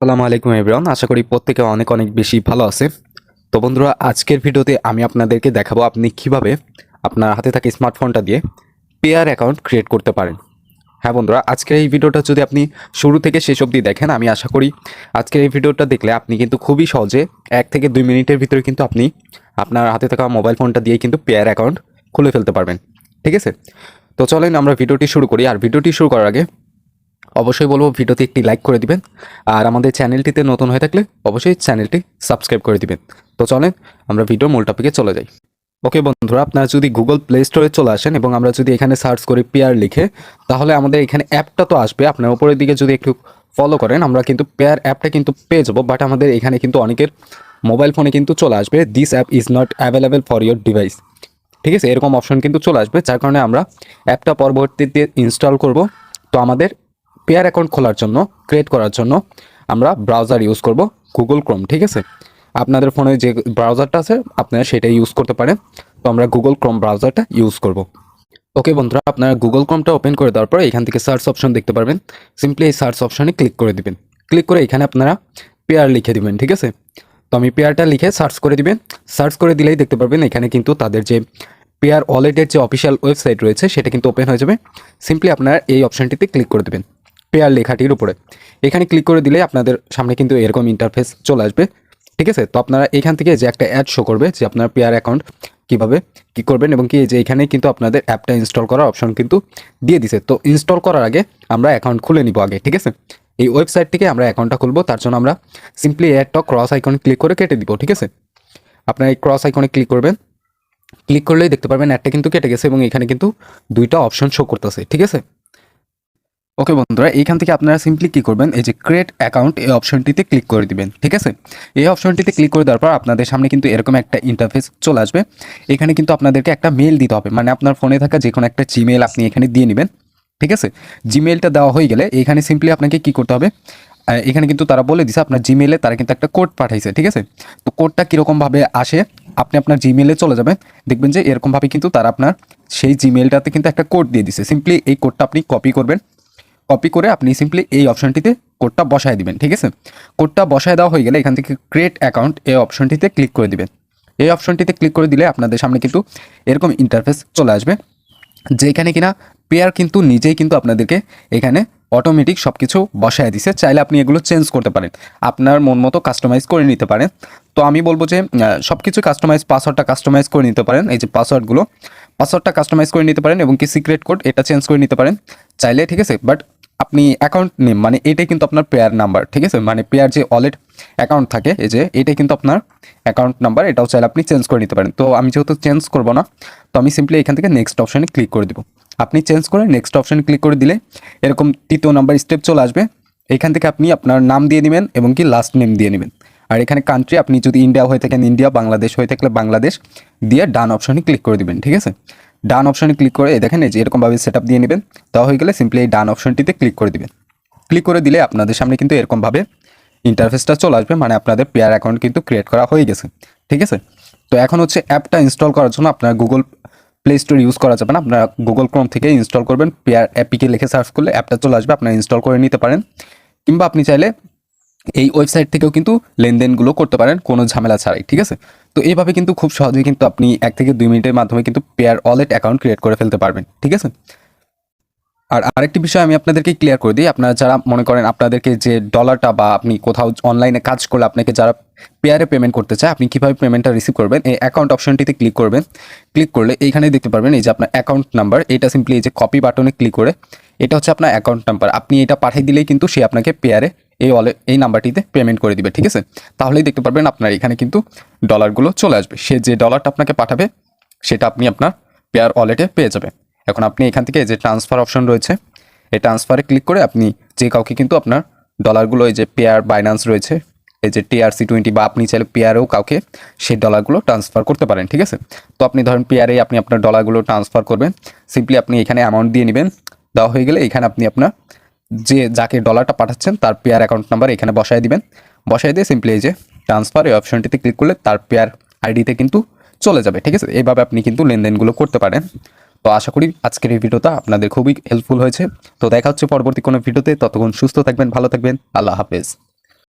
আসসালামু আলাইকুম এভরিওয়ান আশা করি প্রত্যেকে অনেক অনেক বেশি ভালো আছে। তো বন্ধুরা, আজকের ভিডিওতে আমি আপনাদেরকে দেখাবো আপনি কীভাবে আপনার হাতে থাকা স্মার্টফোনটা দিয়ে পেয়ার অ্যাকাউন্ট ক্রিয়েট করতে পারেন। হ্যাঁ বন্ধুরা, আজকের এই ভিডিওটা যদি আপনি শুরু থেকে শেষ অবধি দেখেন, আমি আশা করি আজকের এই ভিডিওটা দেখলে আপনি কিন্তু খুবই সহজে এক থেকে দুই মিনিটের ভিতরে কিন্তু আপনি আপনার হাতে থাকা মোবাইল ফোনটা দিয়ে কিন্তু পেয়ার অ্যাকাউন্ট খুলে ফেলতে পারবেন। ঠিক আছে? তো চলেন আমরা ভিডিওটি শুরু করি। আর ভিডিওটি শুরু করার আগে অবশ্যই বলব ভিডিওতে একটি লাইক করে দিবেন। আর আমাদের চ্যানেলটিতে নতুন হয়ে থাকলে অবশ্যই চ্যানেলটি সাবস্ক্রাইব করে দিবেন। তো চলেন, আমরা ভিডিওর মূল টপিকে চলে যাই। ওকে বন্ধুরা, আপনারা যদি গুগল প্লে স্টোরে চলে আসেন এবং আমরা যদি এখানে সার্চ করি পেয়ার লিখে, তাহলে আমাদের এখানে অ্যাপটা তো আসবে। আপনার উপরের দিকে যদি একটু ফলো করেন, আমরা কিন্তু পেয়ার অ্যাপটা কিন্তু পেয়ে যাব। বাট আমাদের এখানে কিন্তু অনেকের মোবাইল ফোনে কিন্তু চলে আসবে। This app is not available for your device ঠিক আছে? এরকম অপশন কিন্তু চলে আসবে, যার কারণে আমরা অ্যাপটা পরবর্তীতে ইনস্টল করব। তো আমাদের পেয়ার অ্যাকাউন্ট খোলার জন্য, ক্রিয়েট করার জন্য আমরা ব্রাউজার ইউজ করব গুগল ক্রোম ঠিক আছে? আপনাদের ফোনে যে ব্রাউজারটা আছে, আপনারা সেটা ইউজ করতে পারেন। তো আমরা গুগল ক্রোম ব্রাউজারটা ইউজ করব। ওকে বন্ধুরা, আপনারা গুগল ক্রোমটা ওপেন করে দেওয়ার পর এখান থেকে সার্চ অপশন দেখতে পারবেন। সিম্পলি এই সার্চ অপশনে ক্লিক করে দিবেন। ক্লিক করে এখানে আপনারা পেয়ার লিখে দিবেন, ঠিক আছে? তো আমি পেয়ারটা লিখে সার্চ করে দিবেন। সার্চ করে দিলেই দেখতে পারবেন এখানে কিন্তু তাদের যে পেয়ার ওয়ালেটের যে অফিসিয়াল ওয়েবসাইট রয়েছে, সেটা কিন্তু ওপেন হয়ে যাবে। সিম্পলি আপনারা এই অপশনটিতে ক্লিক করে দেবেন। পেয়ার লেখাটির উপরে। এখানে ক্লিক করে দিলে আপনাদের সামনে কিন্তু এরকম ইন্টারফেস চলে আসবে। ঠিক আছে? তো আপনারা এখান থেকে যে একটা অ্যাড শো করবে, যে আপনার পেয়ার অ্যাকাউন্ট কীভাবে কি করবেন এবং কি যে এখানে কিন্তু আপনাদের অ্যাপটা ইনস্টল করার অপশন কিন্তু দিয়ে দিছে। তো ইনস্টল করার আগে আমরা অ্যাকাউন্ট খুলে নিব আগে। ঠিক আছে? এই ওয়েবসাইট থেকে আমরা অ্যাকাউন্টটা খুলবো। তার জন্য আমরা সিম্পলি অ্যাডটা ক্রস আইকনে ক্লিক করে কেটে দিব। ঠিক আছে? আপনার এই ক্রস আইকনে ক্লিক করবেন। ক্লিক করলেই দেখতে পারবেন অ্যাডটা কিন্তু কেটে গেছে এবং এখানে কিন্তু দুইটা অপশন শো করতেছে। ঠিক আছে? ওকে বন্ধুরা, এইখান থেকে আপনারা সিম্পলি কী করবেন? এই যে ক্রিয়েট অ্যাকাউন্ট এই অপশনটিতে ক্লিক করে দিবেন, ঠিক আছে? এই অপশনটিতে ক্লিক করে দেওয়ার পর আপনাদের সামনে কিন্তু এরকম একটা ইন্টারফেস চলে আসবে। এখানে কিন্তু আপনাদেরকে একটা মেল দিতে হবে মানে আপনার ফোনে থাকা যে কোনো একটা জিমেল আপনি এখানে দিয়ে নেবেন, ঠিক আছে? জিমেলটা দেওয়া হয়ে গেলে এখানে সিম্পলি আপনাকে কি করতে হবে? এখানে কিন্তু তারা বলে দিছে, আপনার জিমেলে তারা কিন্তু একটা কোড পাঠাইছে, ঠিক আছে? তো কোডটা কীরকমভাবে আসে? আপনি আপনার জিমেলে চলে যাবেন, দেখবেন যে এরকমভাবে কিন্তু তারা আপনার সেই জিমেলটাতে কিন্তু একটা কোড দিয়ে দিছে। সিম্পলি এই কোডটা আপনি কপি করবেন কপি করে আপনি সিম্পলি এই অপশনটিতে কোডটা বসায় দিবেন, ঠিক আছে? কোডটা বসায় দেওয়া হয়ে গেলে এখান থেকে ক্রিয়েট অ্যাকাউন্ট এই অপশনটিতে ক্লিক করে দিবেন। এই অপশনটিতে ক্লিক করে দিলে আপনাদের সামনে কিন্তু এরকম ইন্টারফেস চলে আসবে, যেখানে কিনা পেয়ার কিন্তু নিজেই কিন্তু আপনাদেরকে এখানে অটোমেটিক সব কিছু বসায় দিছে। চাইলে আপনি এগুলো চেঞ্জ করতে পারেন, আপনার মন মতো কাস্টমাইজ করে নিতে পারেন। তো আমি বলব যে সব কিছু কাস্টমাইজ পাসওয়ার্ডটা কাস্টমাইজ করে নিতে পারেন, এই যে পাসওয়ার্ডগুলো পাসওয়ার্ডটা কাস্টমাইজ করে নিতে পারেন এবং কি সিক্রেট কোড এটা চেঞ্জ করে নিতে পারেন। চাইলে, ঠিক আছে? বাট আপনি অ্যাকাউন্ট নেম মানে এটাই কিন্তু আপনার পেয়ার নাম্বার ঠিক আছে? মানে পেয়ার যে ওয়ালেট অ্যাকাউন্ট থাকে, এই যে এটাই কিন্তু আপনার অ্যাকাউন্ট নাম্বার এটাও চাইলে আপনি চেঞ্জ করে নিতে পারেন। তো আমি যেহেতু চেঞ্জ করব না, তো আমি সিম্পলি এখান থেকে নেক্সট অপশানে ক্লিক করে দেবো। আপনি চেঞ্জ করে নেক্সট অপশানে ক্লিক করে দিলে এরকম তৃতীয় নাম্বার স্টেপ চলে আসবে। এখান থেকে আপনি আপনার নাম দিয়ে নেবেন এবং কি লাস্ট নেম দিয়ে নেবেন। আর এখানে কান্ট্রি আপনি যদি ইন্ডিয়া হয়ে থাকেন ইন্ডিয়া বাংলাদেশ হয়ে থাকলে বাংলাদেশ দিয়ে ডান অপশনে ক্লিক করে দিবেন, ঠিক আছে? ডান অপশনে ক্লিক করে দেখেন এই যে এরকমভাবে সেট আপ দিয়ে নেবেন। দেওয়া হয়ে গেলে সিম্পলি এই ডান অপশনটিতে ক্লিক করে দিবেন। ক্লিক করে দিলে আপনাদের সামনে কিন্তু এরকমভাবে ইন্টারফেসটা চলে আসবে মানে আপনাদের পেয়ার অ্যাকাউন্ট কিন্তু ক্রিয়েট করা হয়ে গেছে। ঠিক আছে? তো এখন হচ্ছে অ্যাপটা ইনস্টল করার জন্য আপনার গুগল প্লে স্টোর ইউজ করা যাবে না। আপনারা গুগল ক্রোম থেকে ইনস্টল করবেন। পেয়ার অ্যাপিকে লিখে সার্চ করলে অ্যাপটা চলে আসবে, আপনারা ইনস্টল করে নিতে পারেন। কিংবা আপনি চাইলে এই ওয়েবসাইট থেকেও কিন্তু লেনদেনগুলো করতে পারেন, কোনো ঝামেলা ছাড়াই, ঠিক আছে? তো এইভাবে কিন্তু খুব সহজেই কিন্তু আপনি এক থেকে দুই মিনিটের মাধ্যমে কিন্তু পেয়ার ওয়ালেট অ্যাকাউন্ট ক্রিয়েট করে ফেলতে পারবেন, ঠিক আছে? আর আরেকটি বিষয় আমি আপনাদেরকে ক্লিয়ার করে দিই, আপনারা যারা মনে করেন আপনাদেরকে যে ডলারটা বা আপনি কোথাও অনলাইনে কাজ করলে আপনাকে যারা পেয়ারে পেমেন্ট করতে চায়, আপনি কীভাবে পেমেন্টটা রিসিভ করবেন, এই অ্যাকাউন্ট অপশনটিতে ক্লিক করবেন। ক্লিক করলে এইখানে দেখতে পারবেন, এই যে আপনার অ্যাকাউন্ট নাম্বার এটা সিম্পলি এই যে কপি বাটনে ক্লিক করে, এটা হচ্ছে আপনার অ্যাকাউন্ট নাম্বার আপনি এটা পাঠিয়ে দিলেই কিন্তু সে আপনাকে পেয়ারে এই ওয়ালে এই নাম্বারটিতে পেমেন্ট করে দিবে, ঠিক আছে? তাহলেই দেখতে পারবেন আপনার এখানে কিন্তু ডলারগুলো চলে আসবে। সে যে ডলারটা আপনাকে পাঠাবে, সেটা আপনি আপনার পেয়ার ওয়ালেটে পেয়ে যাবেন। এখন আপনি এখান থেকে যে ট্রান্সফার অপশন রয়েছে, এই ট্রান্সফারে ক্লিক করে আপনি যে কাউকে কিন্তু আপনার ডলারগুলো এই যে পেয়ার বাইন্যান্স রয়েছে এই যে টিআরসি টোয়েন্টি বা আপনি চাইলে পেয়ারেও কাউকে সেই ডলারগুলো ট্রান্সফার করতে পারেন, ঠিক আছে? তো আপনি ধরেন পেয়ারে আপনি আপনার ডলারগুলো ট্রান্সফার করবেন সিম্পলি আপনি এখানে অ্যামাউন্ট দিয়ে নেবেন, দেওয়া হয়ে গেলে এখানে আপনি আপনার যে যাকে ডলারটা পাঠাচ্ছেন তার পেয়ার অ্যাকাউন্ট নাম্বার এখানে বসায় দিবেন। বসায় দিয়ে সিম্পলি এই যে ট্রান্সফার এই অপশনটিতে ক্লিক করলে তার পেয়ার আইডিতে কিন্তু চলে যাবে, ঠিক আছে? এইভাবে আপনি কিন্তু লেনদেনগুলো করতে পারেন। তো আশা করি আজকের এই ভিডিওটা আপনাদের খুবই হেল্পফুল হয়েছে। তো দেখা হচ্ছে পরবর্তী কোনো ভিডিওতে। ততক্ষণ সুস্থ থাকবেন, ভালো থাকবেন। আল্লাহ হাফেজ।